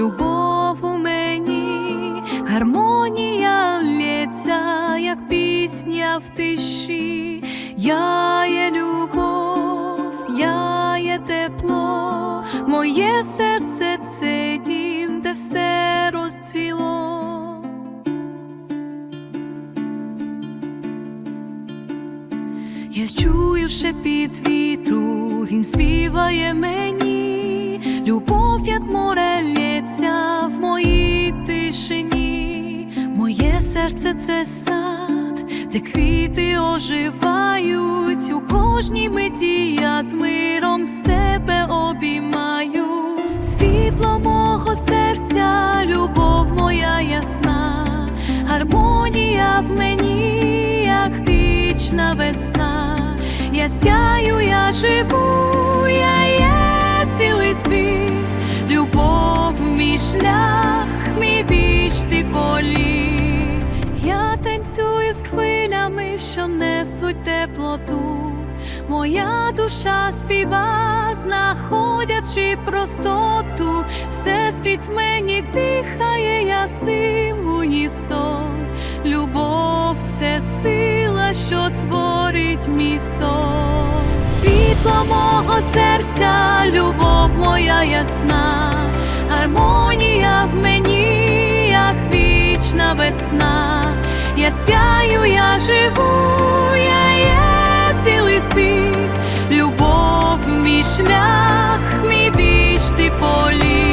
любов у мені, гармонія лється, як пісня в тиші. Я є любов, я є тепло, моє серце це дім, де все розцвіло. Я чую шепіт вітру, він співає мені, любов, як море лється в моїй тишині, моє серце це сад, де квіти оживають, у кожній миті я з миром себе обіймаю, світло мого серця, любов моя ясна, гармонія в мені, як вічна весна. Я сяю, я живу, світ, любов, мій шлях, мій вічний політ. Я танцюю з хвилями, що несуть теплоту. Моя душа співа, знаходячи простоту, все світ мені дихає, я з ним в унісон. Любов це сила, що творить мій сон. Світло мого серця, моя ясна, гармонія в мені, як вічна весна. Я сяю, я живу, я є цілий світ, любов, мій шлях, мій вічний політ.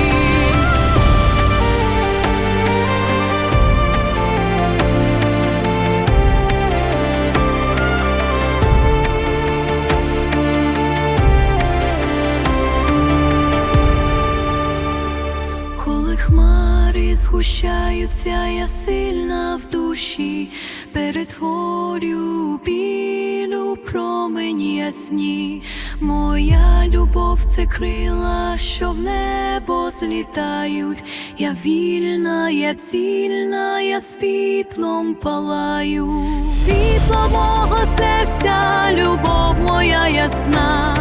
Хмари згущаються, я сильна в душі, перетворю білю промені ясні. Моя любов це крила, що в небо злітають. Я вільна, я цільна, я світлом палаю. Світло мого серця, любов моя ясна,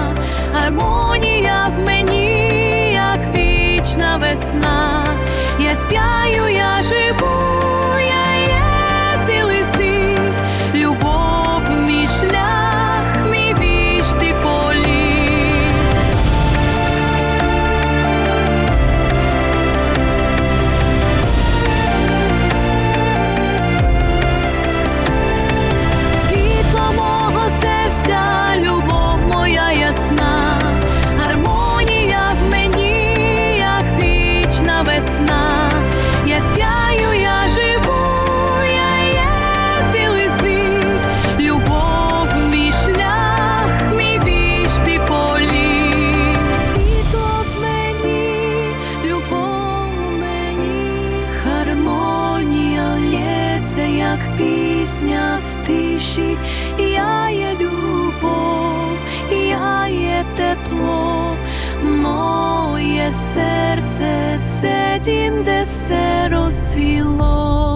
гармонія в мені, як вічна весна. Я стяю, я як пісня в тиші. Я є любов, я є тепло, моє серце це дім, де все розцвіло.